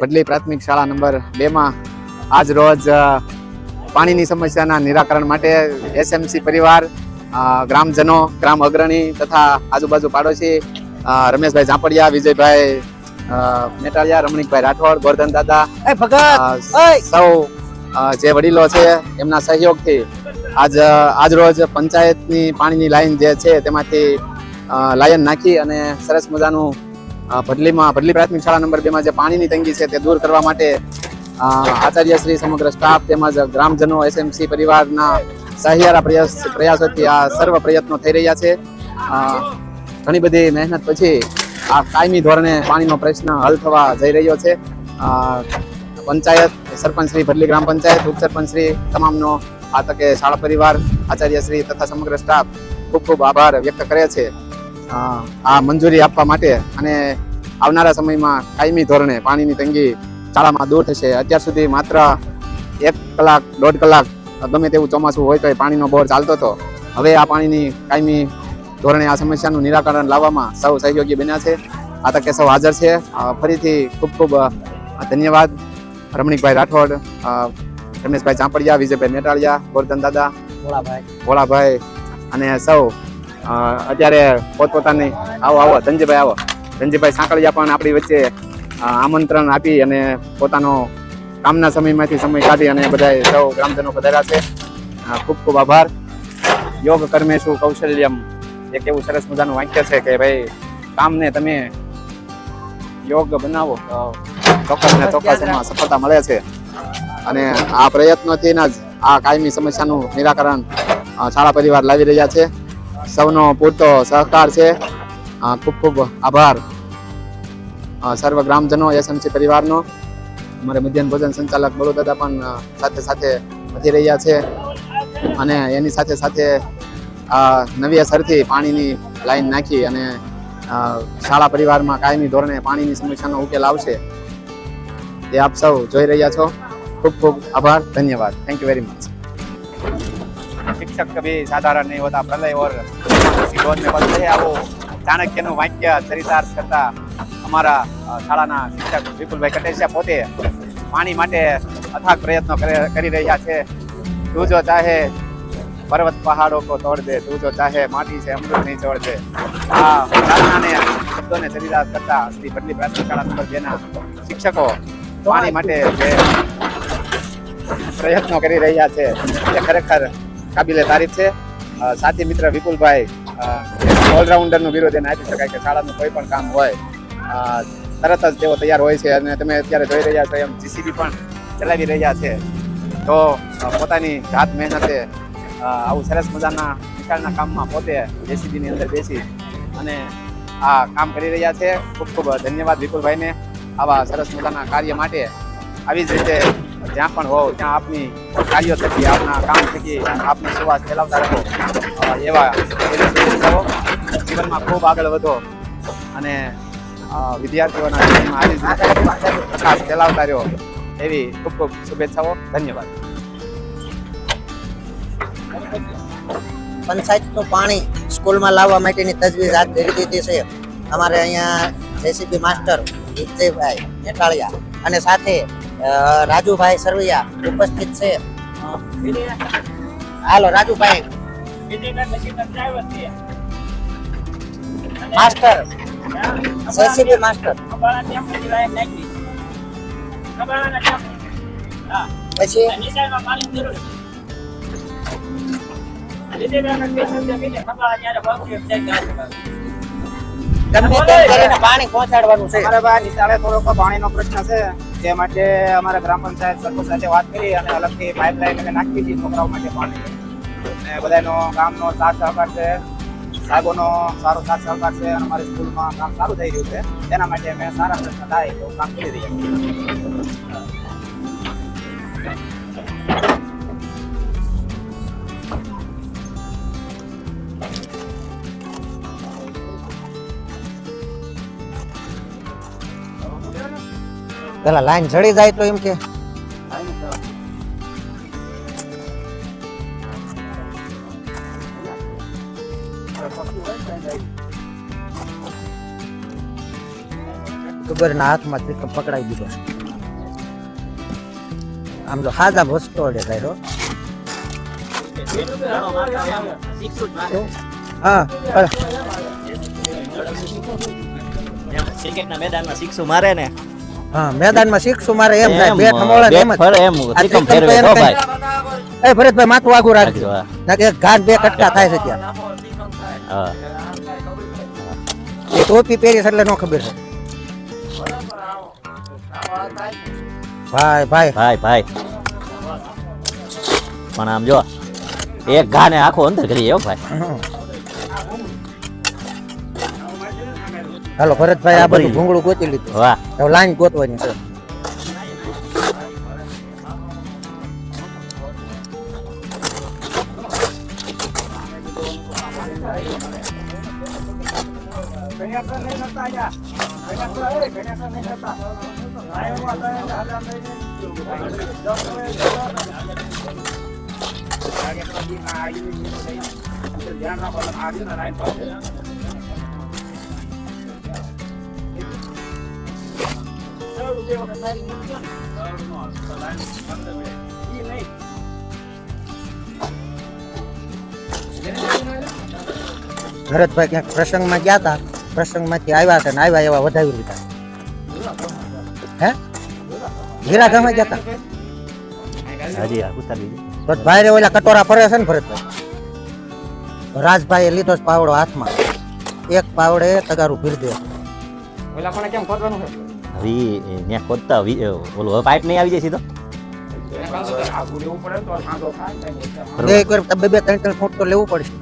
બદલી પ્રાથમિક શાળા નંબર બે માં આજ રોજ પાણીની સમસ્યાના નિરાકરણ માટે એસએમસી પરિવાર ગ્રામજનો ગ્રામ અગ્રણી તથા આજુબાજુ પાડોશી રમેશભાઈ ઝાંપડિયા વિજયભાઈ મેટાળિયા રમણીકભાઈ રાઠોડ ગોરધન દાદા! સૌ જે વડીલો છે એમના સહયોગથી આજ આજ રોજ પંચાયતની પાણીની લાઈન જે છે તેમાંથી લાયન નાખી અને સરસ મજાનું ભડલીમાં, ભડલી પ્રાથમિક શાળા નંબર બેમાં જે પાણીની તંગી છે તે દૂર કરવા માટે આચાર્ય શ્રી સમગ્ર સ્ટાફ તેમજ ગ્રામજનો એસએમસી પરિવારના સહિયારા પ્રયાસ, પ્રયાસોથી આ સર્વ પ્રયત્નો થઈ રહ્યા છે. ઘણી બધી મહેનત પછી આ કાયમી ધોરણે પાણીનો પ્રશ્ન હલ થવા જઈ રહ્યો છે. પંચાયત, સરપંચ શ્રી ભડલી ગ્રામ પંચાયત ઉપસરપંચ શ્રી તમામનો આ તકે શાળા પરિવાર, આચાર્ય શ્રી તથા સમગ્ર સ્ટાફ ખૂબ ખૂબ આભાર વ્યક્ત કરે છે. આ મંજૂરી આપવા માટે અને આવનારા સમયમાં કાયમી ધોરણે પાણીની તંગી શાળામાં દૂર થશે. અત્યાર સુધી માત્ર એક કલાક દોઢ કલાક ગમે તેવું ચોમાસું હોય તો પાણીનો બોર ચાલતો હતો. હવે આ પાણીની કાયમી ધોરણે આ સમસ્યાનું નિરાકરણ લાવવામાં સૌ સહયોગી બન્યા છે. આ તકે સૌ હાજર છે. ફરીથી ખૂબ ખૂબ ધન્યવાદ. રમણીકભાઈ રાઠોડ રમેશભાઈ ચાંપડિયા વિજયભાઈ મેટાળિયા ગોરધન દાદા ભોળાભાઈ ભોળાભાઈ અને સૌ અત્યારે પોતપોતાની આવો આવો ધનજીભાઈ આવો. ધનજીભાઈ સાંકળિયા પણ આપણી વચ્ચે આમંત્રણ આપી અને પોતાનો કામના સમયમાંથી સમય કાઢી અને બધા સૌ ગ્રામજનો પધાર્યા છે. ખૂબ ખૂબ આભાર. યોગ કર્મેશું કૌશલ્યમ એક એવું સરસ મજાનું વાક્ય છે કે ભાઈ કામને તમે યોગ બનાવો ચોક્કસને ચોક્કસ ને ચોક્કસ એમાં સફળતા મળે છે. અને આ પ્રયત્નોથી જ આ કાયમી સમસ્યાનું નિરાકરણ શાળા પરિવાર લાવી રહ્યા છે. સૌનો પૂરતો સહકાર છે. ખૂબ ખૂબ આભાર. સર્વ ગ્રામજનો, એસએમસી પરિવારનો, અમારે મધ્યાહન ભોજન સંચાલક બળુદાદા પણ સાથે સાથે વધી રહ્યા છે. અને એની સાથે સાથે આ નવી અસરથી પાણીની લાઈન નાખી અને શાળા પરિવારમાં કાયમી ધોરણે પાણીની સમસ્યાનો ઉકેલ આવશે. એ આપ સૌ જોઈ રહ્યા છો. ખૂબ ખૂબ આભાર. ધન્યવાદ. થેન્ક યુ વેરી મચ शिक्षक कभी साधारण नहीं होता प्रलय और किसी दौर में बदलते हैं वो ચાણક્યનું વાક્ય ચરિતાર્થ કરતા અમારા અ, શાળાના શિક્ષક વિપુલભાઈ કટેશિયા પોતે પાણી માટે અથાગ પ્રયત્નો કરે- કરી રહ્યા છે તું જો ચાહે પર્વત પહાડો કો તોડ દે તું જો ચાહે માટી છે અમૃત નહીં છોડ દે આ પ્રાર્થનાને શબ્દોને ચરિતાર્થ કરતા શ્રી બદલી પ્રાથમિક શાળા નંબર બેના શિક્ષકો પાણી માટે જે પ્રયત્નો કરી રહ્યા છે તે ખરેખર કાબિલે તારીફ છે. સાથી મિત્ર વિપુલભાઈ ઓલરાઉન્ડરનું બિરુદ એને આપી શકાય કે શાળાનું કોઈ પણ કામ હોય તરત જ તેઓ તૈયાર હોય છે અને તમે અત્યારે જોઈ રહ્યા છો એમ જીસીબી પણ ચલાવી રહ્યા છે. તો પોતાની જાત મહેનતે આવું સરસ મજાના વિશાળના કામમાં પોતે જેસીબીની અંદર બેસી અને આ કામ કરી રહ્યા છે. ખૂબ ખૂબ ધન્યવાદ વિપુલભાઈને. આવા સરસ મજાના કાર્ય માટે આવી જ રીતે જ્યાં પણ હોવ, ત્યાં આપની કાર્યો થકી, આપના કામ થકી આપની સુવાસ ફેલાવતા રહો. એવા જીવનમાં ખૂબ આગળ વધો અને વિદ્યાર્થીઓના જીવનમાં આવી પ્રકાશ ફેલાવતા રહ્યો એવી ખૂબ ખૂબ શુભેચ્છાઓ. ધન્યવાદ. પંચાયતનું પાણી સ્કૂલમાં લાવવા માટેની તજવીજ હાથ ધરી દીધી છે. અમારે અહીંયા જેસીબી માસ્ટર વિજયભાઈ નેટાળિયા અને સાથે રાજુભાઈ સરવૈયા ઉપસ્થિત છે. હાલો રાજુભાઈ. માસ્ટર. JCB master. પછી? ગમે તેમ કરીને પાણી પહોંચાડવાનું છે? અમારે ભાઈ નિશાળે થોડોક પાણીનો પ્રશ્ન છે તે માટે અમારા ગ્રામ પંચાયત સરપંચ સાથે વાત કરી અને અલગથી પાઇપલાઇન અમે નાખી દીધી છોકરાઓ માટે પાણી. અને બધાનો ગામનો સાથ સહકાર છે સાહેબોનો સારો સાથ સહકાર છે અને અમારી સ્કૂલમાં કામ સારું થઈ રહ્યું છે. તેના માટે અમે સારા પ્રશ્ન થાય તો કામ કરી રહ્યા પેલા લાઈન જડી જાય તો એમ કે. પકડાઈ દીધો આમ તો હાજા ભસ્ટોડે થાય તો હા. ક્રિકેટના મેદાનમાં મારે ને. હા મેદાનમાં શીખશું મારે એમ થાય એમ, બે થમોળે એમ ફરે એમ ત્રિકમ ફેરવે તો ભાઈ. એ ભરતભાઈ માથું આગું રાખજો. ના કે એક ઘાટ બે કટકા થાય છે ત્યાં. હા. એ ટોપી પહેરી છે એટલે નો ખબર છે. ભાઈ ભાઈ. ભાઈ ભાઈ. પણ આમ જો એક ઘા ને આખો અંદર કરી ભાઈ. હાલો ભરતભાઈ આ બધું ભૂંગળું ગોતી લીધું વાહ હવે લાઈન ગોતવાની છે ભરતભાઈ ક્યાંક પ્રસંગમાં ગયા હતા પ્રસંગમાંથી આવ્યા હતા ને આવ્યા એવા વધાવી લીધા. હે? હીરા ગામમાં ગયા હતા હાજી આ ઉતારી ભાઈ ઓલા કટોરા ફરે છે ને ભરતભાઈ? રાજભાઈએ લીધો પાવડો હાથમાં. એક પાવડે તગારું ભીર દે. ઓલા પણ કેમ ખોદવાનું છે? હવે ત્યાં ન્યા ખોદતા વી- ઓલો પાઇપ નહીં આવી જાય સીધો? ને. બે એક બે બે ત્રણ ત્રણ ફૂટ તો લેવું પડશે.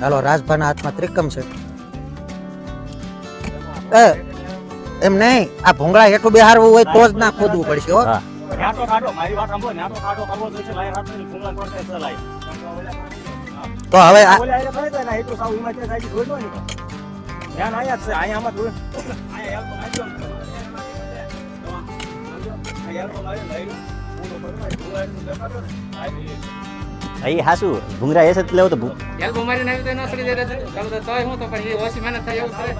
હાલો રાજભાના હાથમાં ત્રિકમ છે. એમ નહીં આ ભૂંગળા હેઠું બેહારવું હોય તો જ ના ખોદવું પડશે હો. તો હવે આયા જ છે અહીંયા આમાં. આયરું. અહીં હાસુ ભૂંગરા એસે જ લેવો તો ભૂ- હેલ્પ મારી તો ન પડી જાય છે ચાલો તો તોય હું તો પણ એ ઓછી મહેનત થાય એવું કરે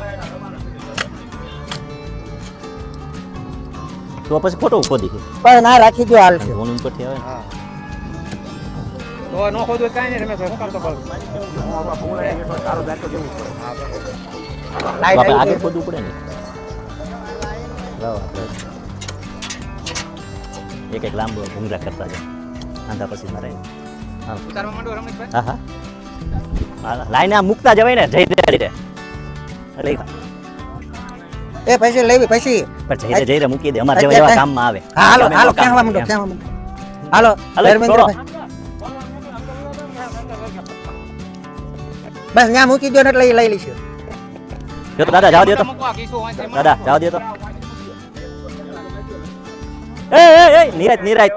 તો પછી ખોટું ખોદી પણ ના રાખી દો હાલ છે ઓનું ઉપરથી આવે ને. તો ન ખોદવું કાંઈ નહીં રમેશ બાપા આગળ ખોદવું પડે ને. એક એક લાંબો ભૂંગરા કરતા જાય આંધા પછી મારે હા. લાઈને આ મૂકતા જવાય ને જઈ રે એ પૈસી લેવી પૈસી પણ જઈ રે જઈ રે મૂકી દે અમારે જેવા કામમાં આવે. હાલો હાલો ક્યાં માંડો. કહેવા માંડો હાલો હાલો, બસ ત્યાં મૂકી દો ને એટલે એ લઈ લઈશું જો તો દાદા જાવ દે તો મૂકવા કીશું હોય છે એમાં. દાદા જાવ દે તો એ એ એ નિરાજ નિરાજ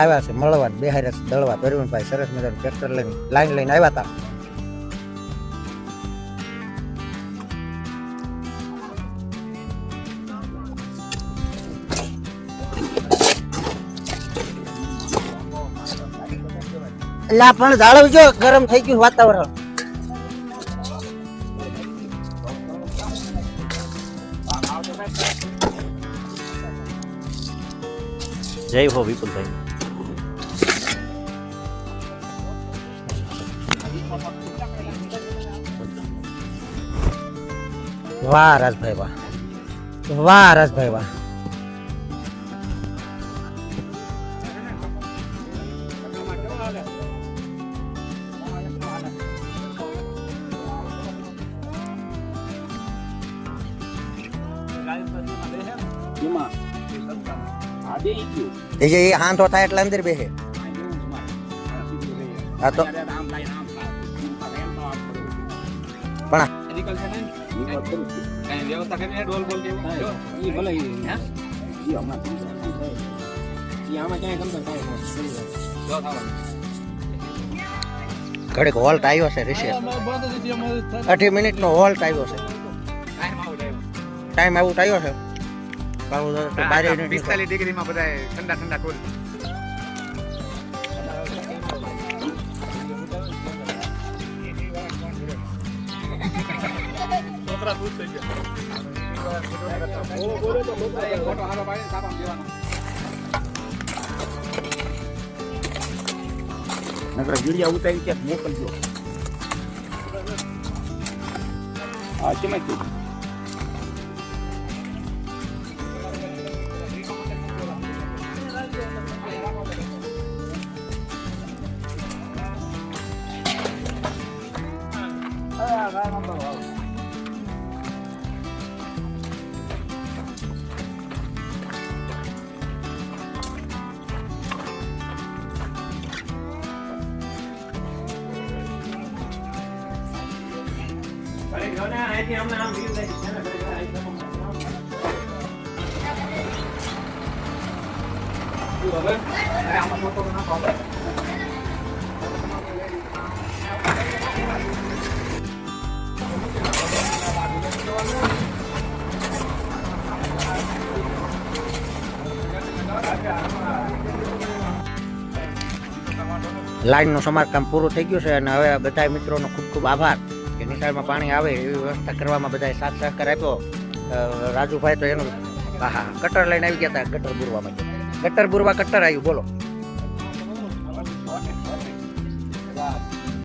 આવ્યા છે, મળવા બેહારે દળવા. પ્રવીણભાઈ સરસ મજાનું ટ્રેક્ટર લઈને લાઈન લઈને આવ્યા હતા પણ જાળવજો, ગરમ થઈ ગયું વાતાવરણ. જય હો વિપુલભાઈ. વાહ, રાજભાઈ વાહ. વાહ, રાજભાઈ વાહ. એ જે હાંધો થાય એટલે અંદર બેસે હા તો. પણ વ્યવસ્થા કરીને ડોલ બોલ આમાં ક્યાંય ગમતો ઘડીક હોલ્ટ આવ્યો છે રિશે અઢી મિનિટ નો હોલ્ટ આવ્યો છે. ટાઈમ આઉટ આવ્યો. છે. પિસ્તાલીસ ડિગ્રીમાં બધા ઠંડા ઠંડા કુલ હારો પાડીને સાપામાં દેવાનો ઉતારી ક્યાંક મોકલજો. હા કેમ લાઈનનું સમારકામ પૂરું થઈ ગયું છે અને હવે બધા મિત્રોનો ખૂબ ખૂબ આભાર. કે નિશાળમાં પાણી આવે એવી વ્યવસ્થા કરવામાં બધાએ સાથ સહકાર આપ્યો. રાજુભાઈ તો એનું હા હા કટર લઈને આવી ગયા હતા ગટર બુરવા માટે ગટર બુરવા કટર આવ્યું, બોલો.